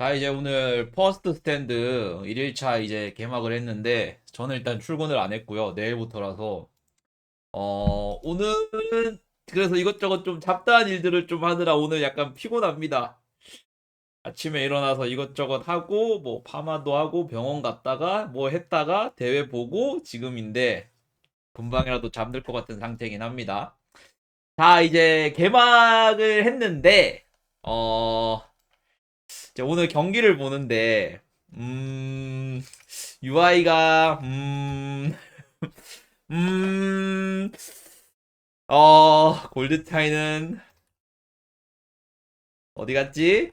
자, 이제 오늘 퍼스트 스탠드 1일차 이제 개막을 했는데, 저는 일단 출근을 안 했고요. 내일부터라서. 어, 오늘은, 그래서 이것저것 좀 잡다한 일들을 좀 하느라 오늘 약간 피곤합니다. 아침에 일어나서 이것저것 하고, 뭐, 파마도 하고, 병원 갔다가, 뭐 했다가, 대회 보고, 지금인데, 금방이라도 잠들 것 같은 상태이긴 합니다. 자, 이제 개막을 했는데, 어, 이제 오늘 경기를 보는데, 음, UI가, 음, 음, 어, 골드타이는, 어디 갔지?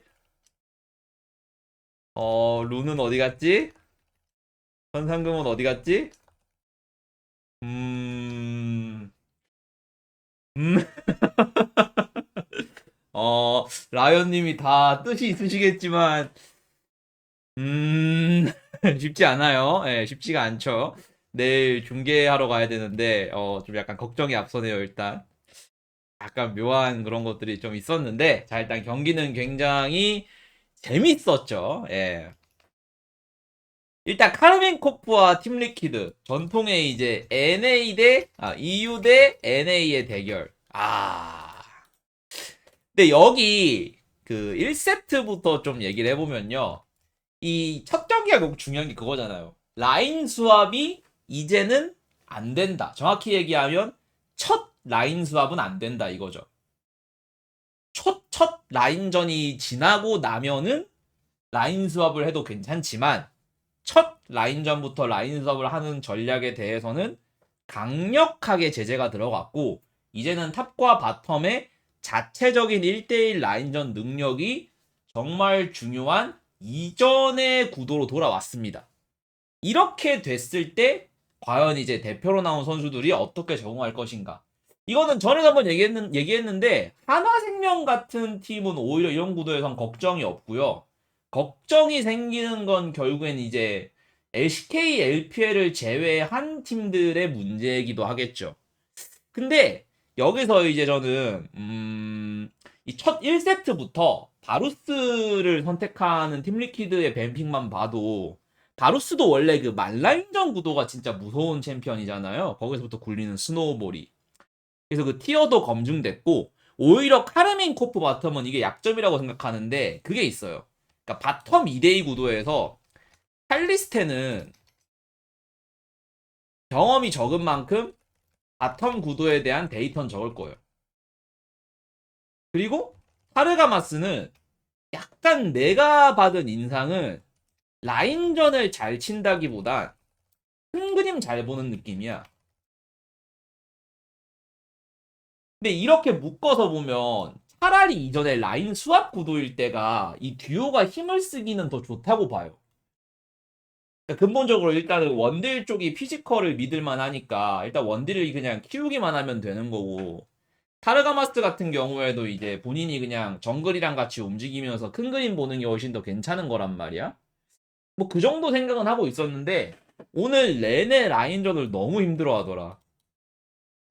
어, 루는 어디 갔지? 현상금은 어디 갔지? 음, 음, 어, 라이언님이 다 뜻이 있으시겠지만, 음, 쉽지 않아요. 예, 쉽지가 않죠. 내일 중계하러 가야 되는데, 어, 좀 약간 걱정이 앞서네요, 일단. 약간 묘한 그런 것들이 좀 있었는데, 자, 일단 경기는 굉장히 재밌었죠. 예. 일단 카르멘 코프와 팀 리퀴드 전통의 이제 NA 대 아, EU 대 NA의 대결. 아. 근데 여기 그 1세트부터 좀 얘기를 해보면요. 이 첫 경기가 너무 중요한 게 그거잖아요. 라인 수합이 이제는 안 된다. 정확히 얘기하면 첫 라인 수합은 안 된다 이거죠. 첫, 첫 라인전이 지나고 나면은 라인 수합을 해도 괜찮지만 첫 라인전부터 라인 수합을 하는 전략에 대해서는 강력하게 제재가 들어갔고 이제는 탑과 바텀의 자체적인 1대1 라인전 능력이 정말 중요한 이전의 구도로 돌아왔습니다. 이렇게 됐을 때 과연 이제 대표로 나온 선수들이 어떻게 적응할 것인가? 이거는 전에 한번 얘기했는, 얘기했는데 하나생명 같은 팀은 오히려 이런 구도에선 걱정이 없고요. 걱정이 생기는 건 결국엔 이제 LCK, LPL을 제외한 팀들의 문제이기도 하겠죠. 근데 여기서 이제 저는 음, 이 첫 1세트부터 바루스를 선택하는 팀리퀴드의 뱀픽만 봐도 바루스도 원래 그 말라인전 구도가 진짜 무서운 챔피언이잖아요. 거기서부터 굴리는 스노우볼이. 그래서 그 티어도 검증됐고 오히려 카르민 코프 바텀은 이게 약점이라고 생각하는데 그게 있어요. 그러니까 바텀 2대2 구도에서 칼리스테는 경험이 적은 만큼 바텀 구도에 대한 데이터는 적을 거예요. 그리고 하르가마스는 약간 내가 받은 인상은 라인전을 잘 친다기보단 큰 그림 잘 보는 느낌이야. 근데 이렇게 묶어서 보면 차라리 이전에 라인 수합 구도일 때가 이 듀오가 힘을 쓰기는 더 좋다고 봐요. 그러니까 근본적으로 일단은 원딜 쪽이 피지컬을 믿을만 하니까 일단 원딜을 그냥 키우기만 하면 되는 거고 타르가마스 같은 경우에도 이제 본인이 그냥 정글이랑 같이 움직이면서 큰 그림 보는 게 훨씬 더 괜찮은 거란 말이야. 뭐 그 정도 생각은 하고 있었는데 오늘 내내 라인전을 너무 힘들어 하더라.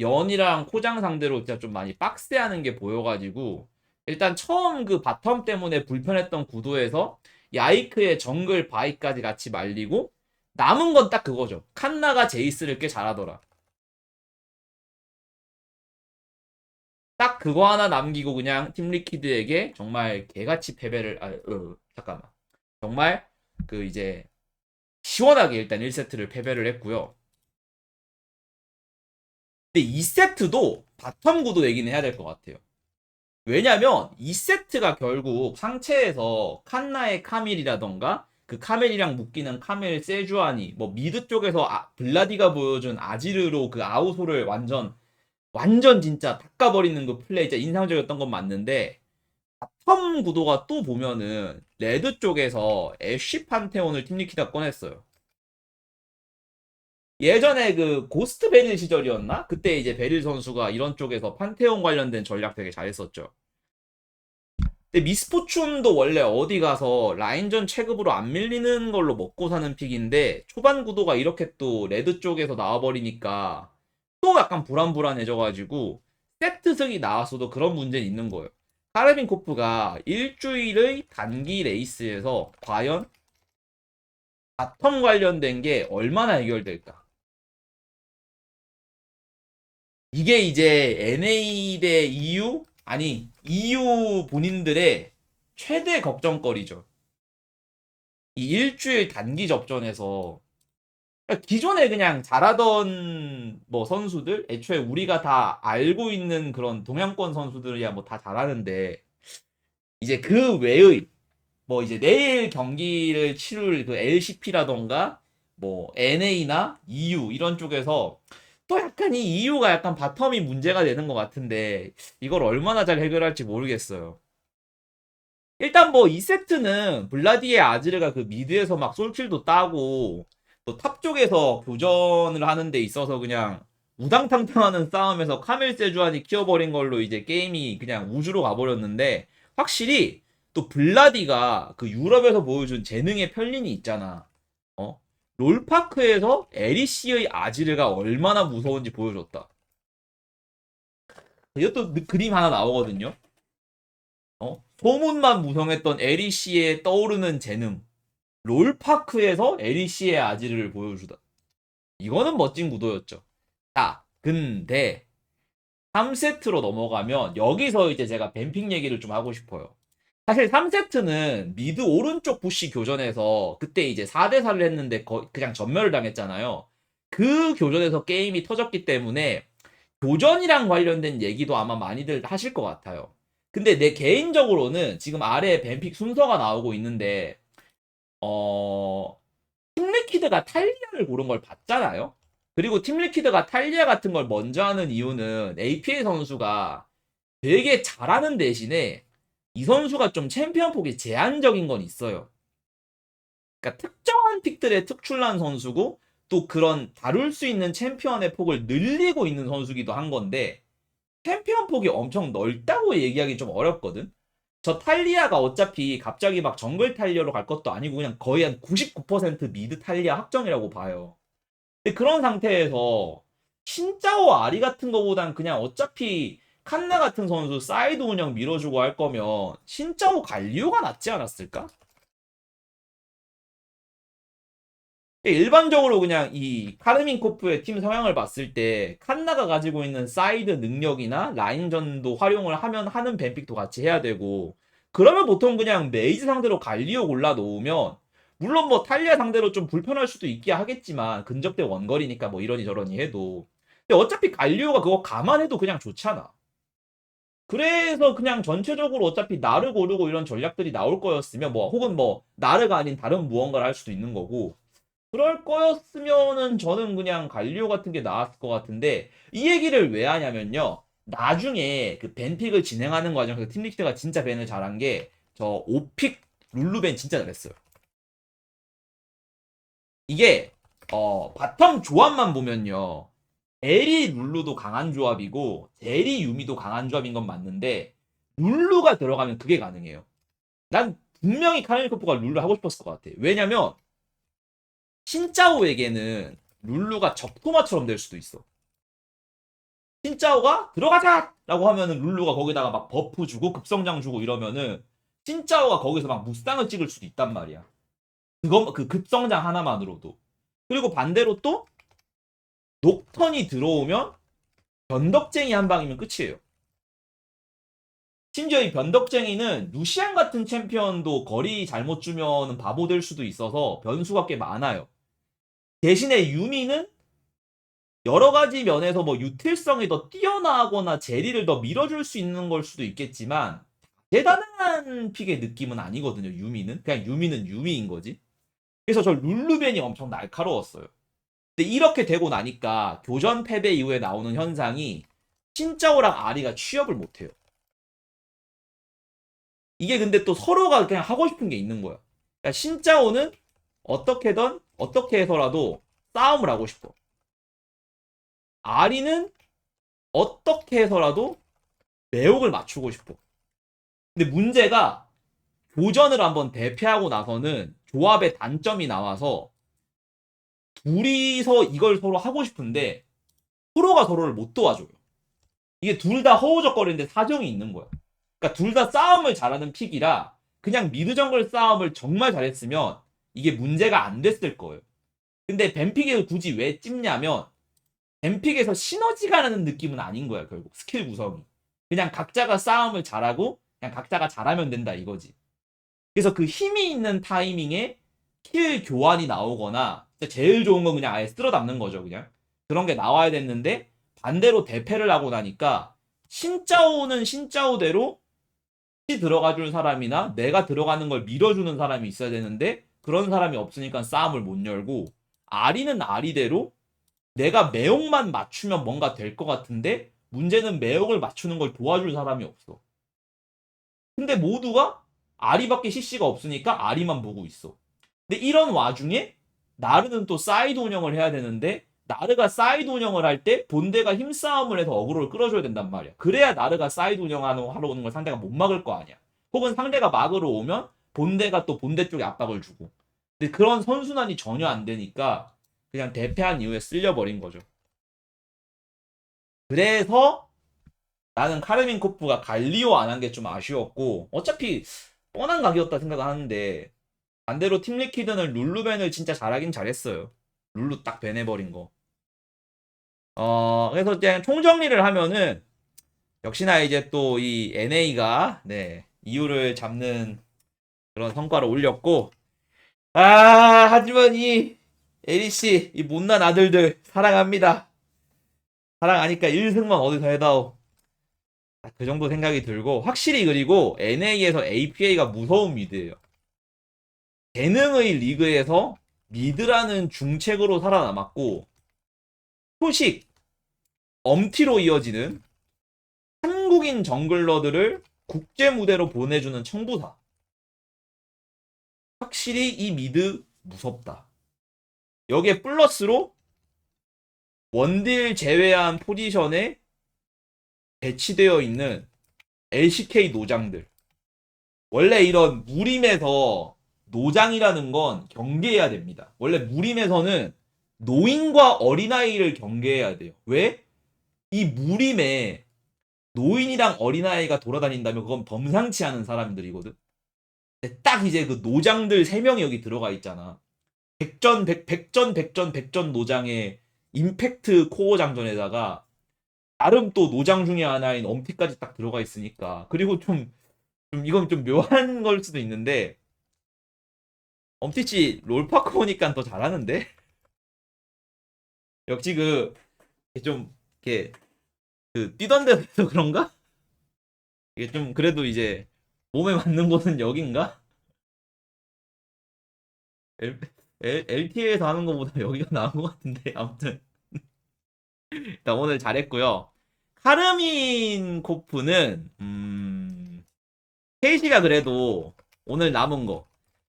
연이랑 코장 상대로 진짜 좀 많이 빡세하는 게 보여가지고 일단 처음 그 바텀 때문에 불편했던 구도에서 야이크의 정글 바이까지 같이 말리고 남은 건 딱 그거죠. 칸나가 제이스를 꽤 잘하더라. 딱 그거 하나 남기고 그냥 팀 리퀴드에게 정말 개같이 패배를 아 어, 잠깐만 정말 그 이제 시원하게 일단 1세트를 패배를 했고요. 근데 2세트도 바텀 구도 얘기는 해야 될 것 같아요. 왜냐면 2세트가 결국 상체에서 칸나의 카밀이라던가 그 카멜이랑 묶이는 카멜 세주아니 뭐 미드 쪽에서 아, 블라디가 보여준 아지르로 그 아우소를 완전 완전 진짜 닦아버리는 그 플레이 진짜 인상적이었던 건 맞는데 바텀 구도가 또 보면은 레드 쪽에서 애쉬 판테온을 팀리키다 꺼냈어요. 예전에 그 고스트 베릴 시절이었나? 그때 이제 베릴 선수가 이런 쪽에서 판테온 관련된 전략 되게 잘했었죠. 근데 미스포춘도 원래 어디 가서 라인전 체급으로 안 밀리는 걸로 먹고 사는 픽인데 초반 구도가 이렇게 또 레드 쪽에서 나와버리니까 또 약간 불안불안해져가지고 세트석이 나왔어도 그런 문제는 있는 거예요. 카르빈코프가 일주일의 단기 레이스에서 과연 바텀 관련된 게 얼마나 해결될까? 이게 이제 NA 대 EU 아니 EU 본인들의 최대 걱정거리죠. 이 일주일 단기 접전에서 그러니까 기존에 그냥 잘하던 뭐 선수들 애초에 우리가 다 알고 있는 그런 동양권 선수들이야 뭐 다 잘하는데 이제 그 외의 뭐 이제 내일 경기를 치를 그 LCP라던가 뭐 NA나 EU 이런 쪽에서 또 약간 이 EU가 약간 바텀이 문제가 되는 것 같은데 이걸 얼마나 잘 해결할지 모르겠어요. 일단 뭐 2세트는 블라디의 아즈르가 그 미드에서 막 솔킬도 따고 또 탑 쪽에서 교전을 하는 데 있어서 그냥 우당탕탕하는 싸움에서 카멜 세주안이 키워버린 걸로 이제 게임이 그냥 우주로 가버렸는데 확실히 또 블라디가 그 유럽에서 보여준 재능의 편린이 있잖아. 어? 롤파크에서 에리시의 아지르가 얼마나 무서운지 보여줬다. 이것도 느- 그림 하나 나오거든요. 어? 소문만 무성했던 에리시의 떠오르는 재능. 롤파크에서 에리시의 아지르를 보여주다. 이거는 멋진 구도였죠. 자, 근데 3세트로 넘어가면 여기서 이제 제가 뱀픽 얘기를 좀 하고 싶어요. 사실 3세트는 미드 오른쪽 부시 교전에서 그때 이제 4대4를 했는데 거- 그냥 전멸을 당했잖아요. 그 교전에서 게임이 터졌기 때문에 교전이랑 관련된 얘기도 아마 많이들 하실 것 같아요. 근데 내 개인적으로는 지금 아래에 뱀픽 순서가 나오고 있는데 어 팀리키드가 탈리아를 고른 걸 봤잖아요. 그리고 팀리키드가 탈리아 같은 걸 먼저 하는 이유는 APA 선수가 되게 잘하는 대신에 이 선수가 좀 챔피언 폭이 제한적인 건 있어요. 그러니까 특정한 픽들의 특출난 선수고 또 그런 다룰 수 있는 챔피언의 폭을 늘리고 있는 선수기도 한 건데 챔피언 폭이 엄청 넓다고 얘기하기 좀 어렵거든. 저 탈리아가 어차피 갑자기 막 정글 탈리아로 갈 것도 아니고 그냥 거의 한 99% 미드 탈리아 확정이라고 봐요. 근데 그런 상태에서 신짜오 아리 같은 거보단 그냥 어차피 칸나 같은 선수 사이드 운영 밀어주고 할 거면 신짜오 갈리오가 낫지 않았을까? 일반적으로 그냥 이 카르민코프의 팀 성향을 봤을 때 칸나가 가지고 있는 사이드 능력이나 라인전도 활용을 하면 하는 뱀픽도 같이 해야 되고 그러면 보통 그냥 메이즈 상대로 갈리오 골라 놓으면 물론 뭐 탈리아 상대로 좀 불편할 수도 있긴 하겠지만 근접대 원거리니까 뭐 이러니 저러니 해도 근데 어차피 갈리오가 그거 감안해도 그냥 좋잖아. 그래서 그냥 전체적으로 어차피 나르 고르고 이런 전략들이 나올 거였으면 뭐 혹은 뭐 나르가 아닌 다른 무언가를 할 수도 있는 거고 그럴 거였으면은 저는 그냥 갈리오 같은 게 나았을 것 같은데 이 얘기를 왜 하냐면요. 나중에 그 벤픽을 진행하는 과정에서 팀리키드가 진짜 벤을 잘한 게저 5픽 룰루벤 진짜 잘했어요. 이게 어 바텀 조합만 보면요. 에리 룰루도 강한 조합이고 제리 유미도 강한 조합인 건 맞는데 룰루가 들어가면 그게 가능해요. 난 분명히 카르니코프가 룰루 하고 싶었을 것 같아. 왜냐면 신짜오에게는 룰루가 적토마처럼 될 수도 있어. 신짜오가 들어가자! 라고 하면은 룰루가 거기다가 막 버프 주고 급성장 주고 이러면은 신짜오가 거기서 막 무쌍을 찍을 수도 있단 말이야. 그거 그 급성장 하나만으로도. 그리고 반대로 또 녹턴이 들어오면 변덕쟁이 한 방이면 끝이에요. 심지어 이 변덕쟁이는 루시안 같은 챔피언도 거리 잘못 주면 바보 될 수도 있어서 변수가 꽤 많아요. 대신에 유미는 여러 가지 면에서 뭐 유틸성이 더 뛰어나거나 제리를 더 밀어줄 수 있는 걸 수도 있겠지만 대단한 픽의 느낌은 아니거든요. 유미는 그냥 유미는 유미인 거지. 그래서 저 룰루벤이 엄청 날카로웠어요. 근데 이렇게 되고 나니까 교전 패배 이후에 나오는 현상이 신짜오랑 아리가 취업을 못해요. 이게 근데 또 서로가 그냥 하고 싶은 게 있는 거야. 그러니까 신짜오는 어떻게든 어떻게 해서라도 싸움을 하고 싶어. 아리는 어떻게 해서라도 매혹을 맞추고 싶어. 근데 문제가 교전을 한번 대패하고 나서는 조합의 단점이 나와서 둘이서 이걸 서로 하고 싶은데 서로가 서로를 못 도와줘요. 이게 둘 다 허우적거리는데 사정이 있는 거야. 그러니까 둘 다 싸움을 잘하는 픽이라 그냥 미드 정글 싸움을 정말 잘했으면 이게 문제가 안 됐을 거예요. 근데 뱀픽을 굳이 왜 찝냐면 뱀픽에서 시너지가 나는 느낌은 아닌 거야 결국 스킬 구성이. 그냥 각자가 싸움을 잘하고 그냥 각자가 잘하면 된다 이거지. 그래서 그 힘이 있는 타이밍에 킬 교환이 나오거나 제일 좋은 건 그냥 아예 쓸어 담는 거죠 그냥 그런 게 나와야 됐는데 반대로 대패를 하고 나니까 신짜오는 신짜오대로 치 들어가 줄 사람이나 내가 들어가는 걸 밀어주는 사람이 있어야 되는데 그런 사람이 없으니까 싸움을 못 열고 아리는 아리대로 내가 매혹만 맞추면 뭔가 될 것 같은데 문제는 매혹을 맞추는 걸 도와줄 사람이 없어. 근데 모두가 아리밖에 CC가 없으니까 아리만 보고 있어. 근데 이런 와중에 나르는 또 사이드 운영을 해야 되는데 나르가 사이드 운영을 할 때 본대가 힘싸움을 해서 어그로를 끌어줘야 된단 말이야. 그래야 나르가 사이드 운영하는 하러 오는 걸 상대가 못 막을 거 아니야. 혹은 상대가 막으러 오면 본대가 또 본대 쪽에 압박을 주고. 근데 그런 선순환이 전혀 안 되니까 그냥 대패한 이후에 쓸려버린 거죠. 그래서 나는 카르민 코프가 갈리오 안 한 게 좀 아쉬웠고 어차피 뻔한 각이었다 생각하는데 반대로 팀 리퀴드는 룰루벤을 진짜 잘하긴 잘했어요. 룰루 딱 배내버린 거. 어, 그래서 이제 총정리를 하면은 역시나 이제 또 이 NA가 네, 이유를 잡는 그런 성과를 올렸고 아, 하지만 이 에리씨 이 못난 아들들 사랑합니다. 사랑하니까 1승만 어디서 해다오. 딱그 정도 생각이 들고 확실히 그리고 NA에서 APA가 무서운 미드예요. 재능의 리그에서 미드라는 중책으로 살아남았고 소식 엄티로 이어지는 한국인 정글러들을 국제 무대로 보내주는 청부사. 확실히 이 미드 무섭다. 여기에 플러스로 원딜 제외한 포지션에 배치되어 있는 LCK 노장들. 원래 이런 무림에서 노장이라는 건 경계해야 됩니다. 원래 무림에서는 노인과 어린아이를 경계해야 돼요. 왜? 이 무림에 노인이랑 어린아이가 돌아다닌다면 그건 범상치 않은 사람들이거든. 딱 이제 그 노장들 3명이 여기 들어가 있잖아. 백전, 백, 백전, 백전, 백전 노장의 임팩트 코어 장전에다가 나름 또 노장 중에 하나인 엄티까지 딱 들어가 있으니까. 그리고 좀, 좀 이건 좀 묘한 걸 수도 있는데 엄티치 롤파커 오니까 더 잘하는데? 역시 그, 좀, 이렇게, 그, 뛰던 데서 그런가? 이게 좀, 그래도 이제, 몸에 맞는 곳은 여긴가? L, L, LTA에서 하는 것보다 여기가 나은 것 같은데, 아무튼. 일단 오늘 잘했고요. 카르민 코프는, 음, 케이시가 그래도 오늘 남은 거,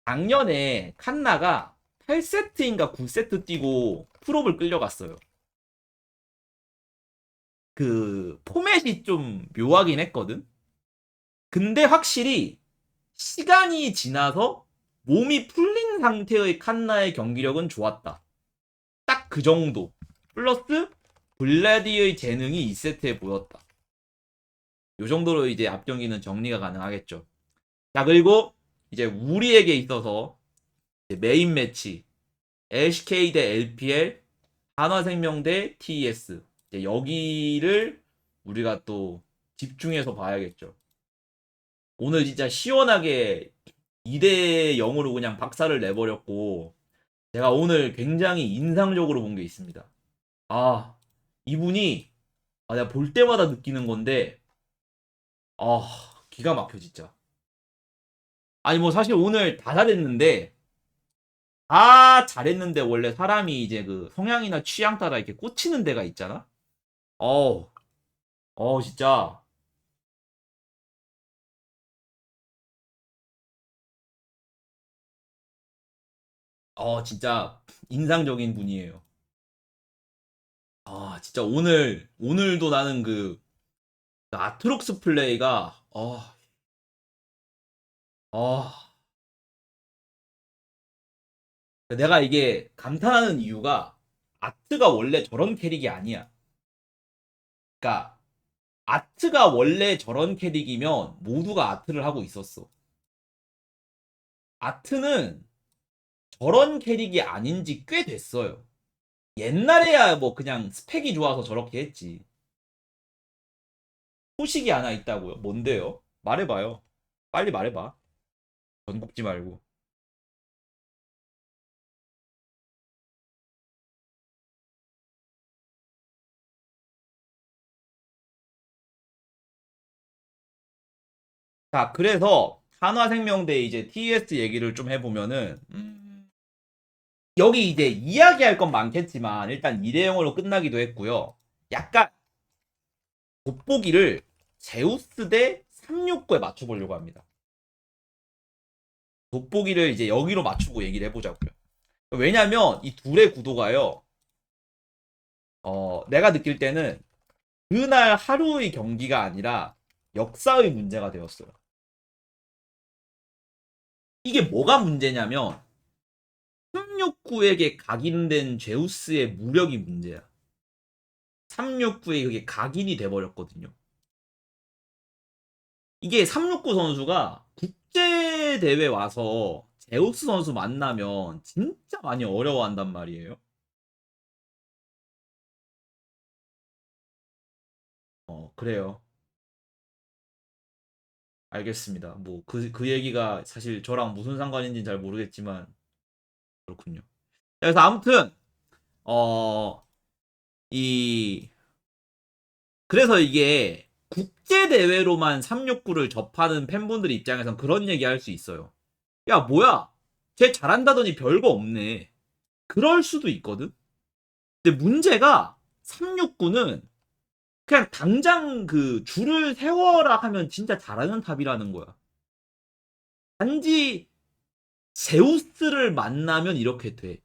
작년에 칸나가 8세트인가 9세트 뛰고 프롭을 끌려갔어요. 그 포맷이 좀 묘하긴 했거든. 근데 확실히 시간이 지나서 몸이 풀린 상태의 칸나의 경기력은 좋았다. 딱 그 정도. 플러스 블라디의 재능이 2세트에 보였다. 요 정도로 이제 앞 경기는 정리가 가능하겠죠. 자, 그리고 이제 우리에게 있어서 메인 매치 LCK 대 LPL, 한화생명 대 TES 이제 여기를 우리가 또 집중해서 봐야겠죠. 오늘 진짜 시원하게 2대 0으로 그냥 박살을 내버렸고 제가 오늘 굉장히 인상적으로 본 게 있습니다. 아 이분이 아, 내가 볼 때마다 느끼는 건데 아 기가 막혀 진짜. 아니 뭐 사실 오늘 다 잘했는데 다 잘했는데 원래 사람이 이제 그 성향이나 취향 따라 이렇게 꽂히는 데가 있잖아. 어우, 어 진짜 어 진짜 인상적인 분이에요. 아 진짜 오늘 오늘도 나는 그 아트록스 플레이가 어, 어 내가 이게 감탄하는 이유가 아트가 원래 저런 캐릭이 아니야. 그러니까 아트가 원래 저런 캐릭이면 모두가 아트를 하고 있었어. 아트는 저런 캐릭이 아닌지 꽤 됐어요. 옛날에야 뭐 그냥 스펙이 좋아서 저렇게 했지. 소식이 하나 있다고요? 뭔데요? 말해봐요. 빨리 말해봐. 전국지 말고. 자, 그래서 한화생명대 이제 TS 얘기를 좀 해보면은 음, 여기 이제 이야기할 건 많겠지만 일단 이 내용으로 끝나기도 했고요. 약간 돋보기를 제우스 대 369에 맞춰보려고 합니다. 돋보기를 이제 여기로 맞추고 얘기를 해보자고요. 왜냐면 이 둘의 구도가요. 어, 내가 느낄 때는 그날 하루의 경기가 아니라 역사의 문제가 되었어요. 이게 뭐가 문제냐면 369에게 각인된 제우스의 무력이 문제야. 369에 그게 각인이 돼버렸거든요. 이게 369 선수가 국제 대회 와서 제우스 선수 만나면 진짜 많이 어려워한단 말이에요. 어, 그래요. 알겠습니다. 뭐 그 그 얘기가 사실 저랑 무슨 상관인지는 잘 모르겠지만 그렇군요. 그래서 아무튼 어 이 그래서 이게 국제 대회로만 369를 접하는 팬분들 입장에선 그런 얘기 할 수 있어요. 야, 뭐야? 쟤 잘한다더니 별거 없네. 그럴 수도 있거든. 근데 문제가 369는 그냥 당장 그 줄을 세워라 하면 진짜 잘하는 탑이라는 거야. 단지 제우스를 만나면 이렇게 돼.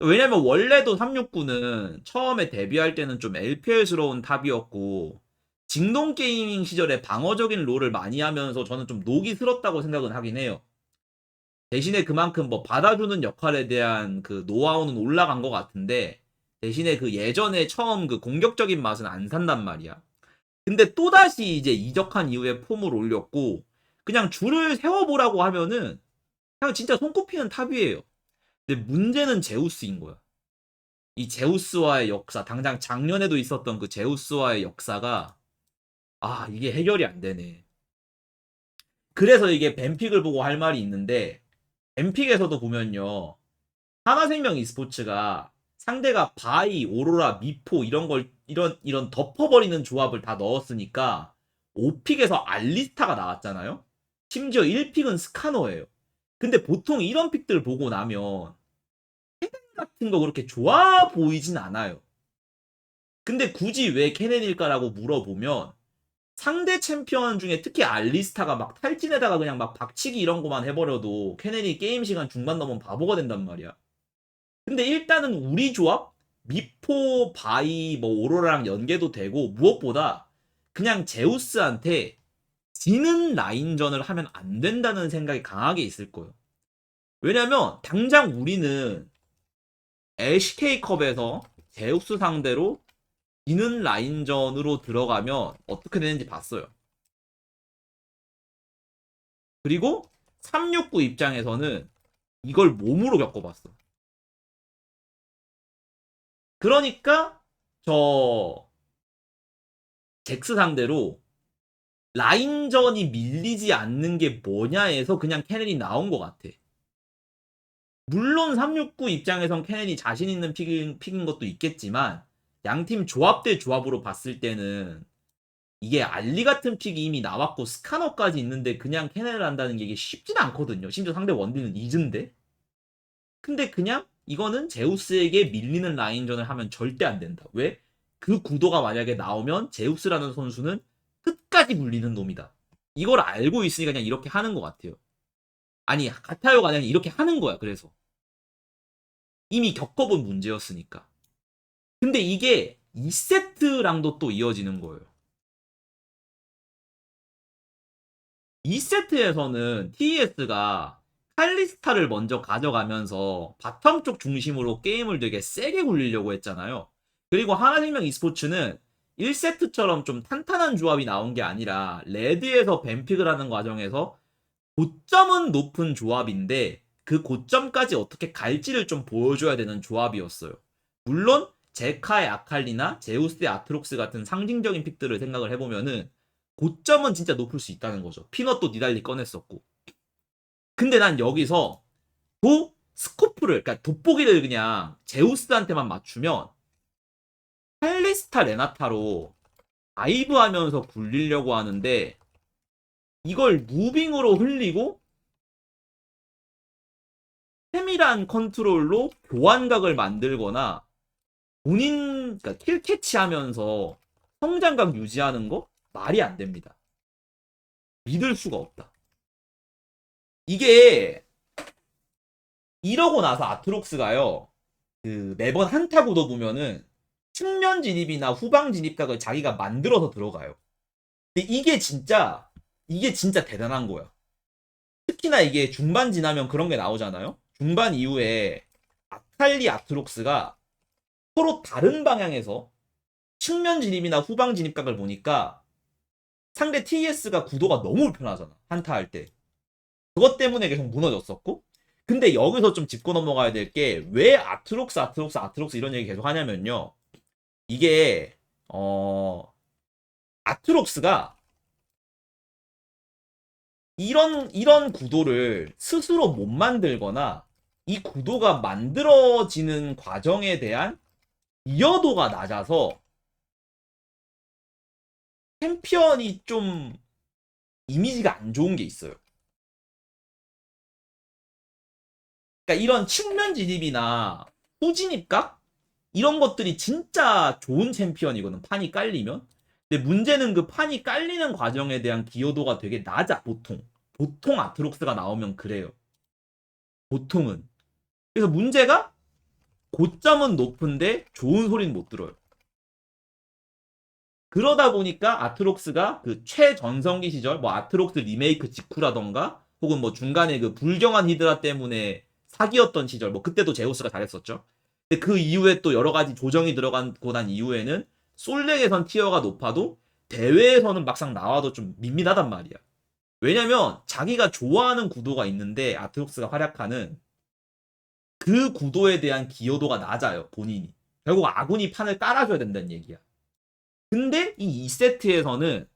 왜냐면 원래도 369는 처음에 데뷔할 때는 좀 LPL스러운 탑이었고 징동 게이밍 시절에 방어적인 롤을 많이 하면서 저는 좀 녹이 슬었다고 생각은 하긴 해요. 대신에 그만큼 뭐 받아주는 역할에 대한 그 노하우는 올라간 것 같은데 대신에 그 예전에 처음 그 공격적인 맛은 안 산단 말이야. 근데 또다시 이제 이적한 이후에 폼을 올렸고 그냥 줄을 세워보라고 하면은 그냥 진짜 손꼽히는 탑이에요. 근데 문제는 제우스인 거야. 이 제우스와의 역사, 당장 작년에도 있었던 그 제우스와의 역사가 아 이게 해결이 안 되네. 그래서 이게 뱀픽을 보고 할 말이 있는데 뱀픽에서도 보면요 하나생명 e스포츠가 상대가 바이, 오로라, 미포 이런 걸 이런 이런 덮어버리는 조합을 다 넣었으니까 5픽에서 알리스타가 나왔잖아요. 심지어 1픽은 스카너예요. 근데 보통 이런 픽들 보고 나면 캐넨 같은 거 그렇게 좋아 보이진 않아요. 근데 굳이 왜 캐넨일까라고 물어보면 상대 챔피언 중에 특히 알리스타가 막 탈진에다가 그냥 막 박치기 이런 거만 해버려도 캐넨이 게임 시간 중반 넘으면 바보가 된단 말이야. 근데 일단은 우리 조합 미포, 바이, 뭐 오로라랑 연계도 되고 무엇보다 그냥 제우스한테 지는 라인전을 하면 안 된다는 생각이 강하게 있을 거예요. 왜냐면 당장 우리는 LCK컵에서 제우스 상대로 지는 라인전으로 들어가면 어떻게 되는지 봤어요. 그리고 369 입장에서는 이걸 몸으로 겪어봤어. 그러니까 저 잭스 상대로 라인전이 밀리지 않는 게 뭐냐에서 그냥 캐넨이 나온 것 같아. 물론 369 입장에선 캐넨이 자신 있는 픽인, 픽인 것도 있겠지만 양팀 조합 대 조합으로 봤을 때는 이게 알리 같은 픽이 이미 나왔고 스카너까지 있는데 그냥 캐넨을 한다는 게 이게 쉽진 않거든요. 심지어 상대 원딜은 이즈인데. 근데 그냥 이거는 제우스에게 밀리는 라인전을 하면 절대 안 된다. 왜? 그 구도가 만약에 나오면 제우스라는 선수는 끝까지 물리는 놈이다. 이걸 알고 있으니까 그냥 이렇게 하는 것 같아요. 아니, 같아요가 아니라 이렇게 하는 거야, 그래서. 이미 겪어본 문제였으니까. 근데 이게 2세트랑도 또 이어지는 거예요. 2세트에서는 TES가 칼리스타를 먼저 가져가면서 바텀 쪽 중심으로 게임을 되게 세게 굴리려고 했잖아요. 그리고 하나생명 e스포츠는 1세트처럼 좀 탄탄한 조합이 나온 게 아니라 레드에서 뱀픽을 하는 과정에서 고점은 높은 조합인데 그 고점까지 어떻게 갈지를 좀 보여줘야 되는 조합이었어요. 물론 제카의 아칼리나 제우스의 아트록스 같은 상징적인 픽들을 생각을 해보면은 고점은 진짜 높을 수 있다는 거죠. 피넛도 니달리 꺼냈었고. 근데 난 여기서 도 스코프를 그러니까 돋보기를 그냥 제우스한테만 맞추면 칼리스타 레나타로 다이브 하면서 굴리려고 하는데 이걸 무빙으로 흘리고 세밀한 컨트롤로 교환각을 만들거나 본인 그러니까 킬 캐치하면서 성장각 유지하는 거 말이 안 됩니다. 믿을 수가 없다. 이게 이러고 나서 아트록스가요. 그 매번 한타 구도 보면은 측면 진입이나 후방 진입각을 자기가 만들어서 들어가요. 근데 이게 진짜 이게 진짜 대단한 거야. 특히나 이게 중반 지나면 그런 게 나오잖아요. 중반 이후에 아탈리 아트록스가 서로 다른 방향에서 측면 진입이나 후방 진입각을 보니까 상대 TS가 구도가 너무 불편하잖아. 한타 할 때. 그것 때문에 계속 무너졌었고. 근데 여기서 좀 짚고 넘어가야 될 게 왜 아트록스 아트록스 아트록스 이런 얘기 계속 하냐면요. 이게 어 아트록스가 이런 이런 구도를 스스로 못 만들거나 이 구도가 만들어지는 과정에 대한 이어도가 낮아서 챔피언이 좀 이미지가 안 좋은 게 있어요. 그러니까 이런 측면 진입이나 후진입각 이런 것들이 진짜 좋은 챔피언이거든. 판이 깔리면. 근데 문제는 그 판이 깔리는 과정에 대한 기여도가 되게 낮아. 보통. 보통 아트록스가 나오면 그래요. 보통은. 그래서 문제가 고점은 높은데 좋은 소리는 못 들어요. 그러다 보니까 아트록스가 그 최전성기 시절 뭐 아트록스 리메이크 직후라던가 혹은 뭐 중간에 그 불경한 히드라 때문에 사기였던 시절 뭐 그때도 제우스가 잘했었죠. 근데 그 이후에 또 여러 가지 조정이 들어가고 난 이후에는 솔랭에선 티어가 높아도 대회에서는 막상 나와도 좀 밋밋하단 말이야. 왜냐면 자기가 좋아하는 구도가 있는데 아트록스가 활약하는 그 구도에 대한 기여도가 낮아요 본인이. 결국 아군이 판을 깔아줘야 된다는 얘기야. 근데 이 2세트에서는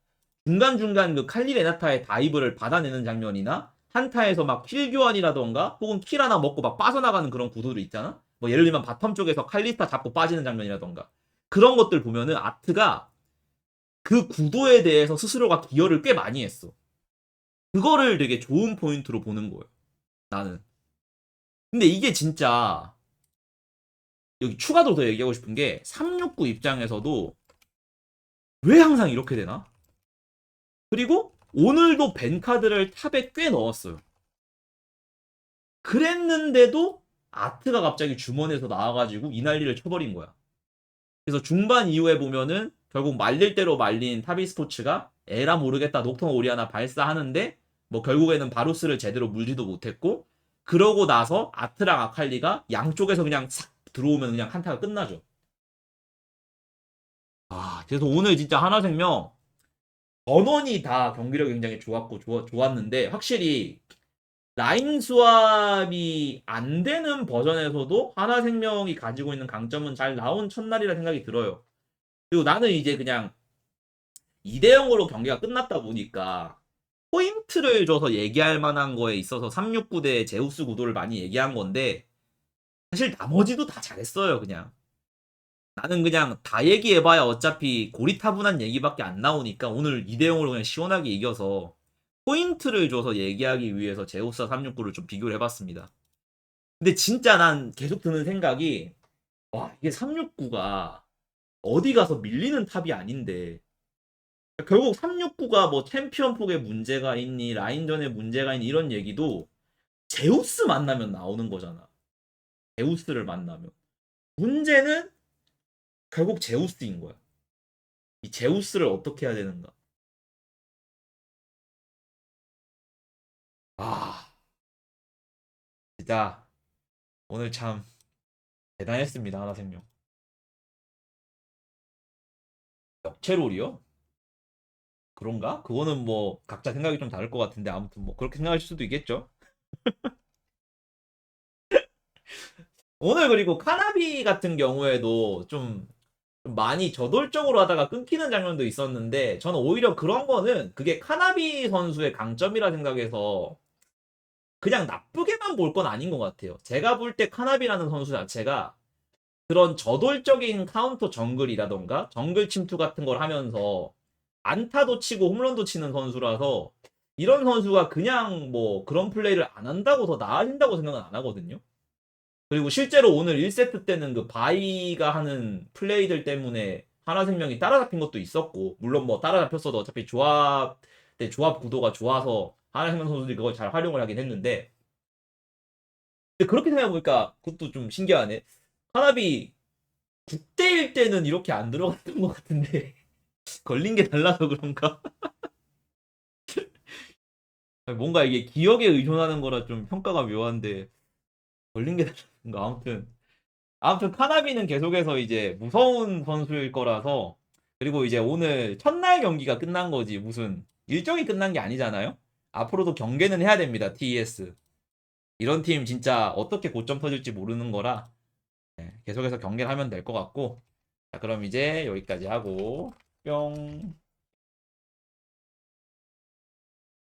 중간중간 그 칼리 레나타의 다이브를 받아내는 장면이나 한타에서 막 킬 교환이라던가 혹은 킬 하나 먹고 막 빠져나가는 그런 구도들 있잖아? 뭐 예를 들면 바텀 쪽에서 칼리스타 잡고 빠지는 장면이라던가 그런 것들 보면은 아트가 그 구도에 대해서 스스로가 기여를 꽤 많이 했어. 그거를 되게 좋은 포인트로 보는 거예요. 나는. 근데 이게 진짜 여기 추가로 더 얘기하고 싶은 게 369 입장에서도 왜 항상 이렇게 되나? 그리고 오늘도 벤 카드를 탑에 꽤 넣었어요. 그랬는데도 아트가 갑자기 주머니에서 나와가지고 이 난리를 쳐버린 거야. 그래서 중반 이후에 보면은 결국 말릴 대로 말린 타비 스포츠가 에라 모르겠다 녹턴 오리아나 발사하는데 뭐 결국에는 바루스를 제대로 물지도 못했고 그러고 나서 아트랑 아칼리가 양쪽에서 그냥 싹 들어오면 그냥 한타가 끝나죠. 아, 그래서 오늘 진짜 하나생명 전원이 다 경기력이 굉장히 좋았고 좋, 좋았는데 확실히 라인 수합이 안 되는 버전에서도 하나생명이 가지고 있는 강점은 잘 나온 첫날이라 생각이 들어요. 그리고 나는 이제 그냥 2대 0으로 경기가 끝났다 보니까 포인트를 줘서 얘기할 만한 거에 있어서 369대 제우스 구도를 많이 얘기한 건데 사실 나머지도 다 잘했어요 그냥 나는 그냥 다 얘기해봐야 어차피 고리타분한 얘기밖에 안 나오니까 오늘 2대0으로 그냥 시원하게 이겨서 포인트를 줘서 얘기하기 위해서 제우스와 369를 좀 비교를 해봤습니다. 근데 진짜 난 계속 드는 생각이 와 이게 369가 어디 가서 밀리는 탑이 아닌데 결국 369가 뭐 챔피언 폭에 문제가 있니 라인전에 문제가 있니 이런 얘기도 제우스 만나면 나오는 거잖아. 제우스를 만나면 문제는 결국 제우스인 거야. 이 제우스를 어떻게 해야 되는가? 아, 진짜 오늘 참 대단했습니다, 하나 생명. 역체롤이요? 그런가? 그거는 뭐 각자 생각이 좀 다를 것 같은데 아무튼 뭐 그렇게 생각하실 수도 있겠죠. 오늘 그리고 카나비 같은 경우에도 좀, 좀 많이 저돌적으로 하다가 끊기는 장면도 있었는데 저는 오히려 그런 거는 그게 카나비 선수의 강점이라 생각해서 그냥 나쁘게만 볼 건 아닌 것 같아요. 제가 볼 때 카나비라는 선수 자체가 그런 저돌적인 카운터 정글이라던가 정글 침투 같은 걸 하면서 안타도 치고 홈런도 치는 선수라서 이런 선수가 그냥 뭐 그런 플레이를 안 한다고 더 나아진다고 생각은 안 하거든요. 그리고 실제로 오늘 1세트 때는 그 바이가 하는 플레이들 때문에 하나생명이 따라잡힌 것도 있었고 물론 뭐 따라잡혔어도 어차피 조합 때 조합 구도가 좋아서 하나생명 선수들이 그걸 잘 활용을 하긴 했는데 근데 그렇게 생각해보니까 그것도 좀 신기하네. 하나비 9대1 때는 이렇게 안 들어갔던 것 같은데 걸린 게 달라서 그런가? 뭔가 이게 기억에 의존하는 거라 좀 평가가 묘한데 걸린 게 달라서 아무튼 아무튼 카나비는 계속해서 이제 무서운 선수일 거라서 그리고 이제 오늘 첫날 경기가 끝난 거지 무슨 일정이 끝난 게 아니잖아요. 앞으로도 경계는 해야 됩니다. TES 이런 팀 진짜 어떻게 고점 터질지 모르는 거라 네, 계속해서 경계를 하면 될 것 같고 자 그럼 이제 여기까지 하고 yung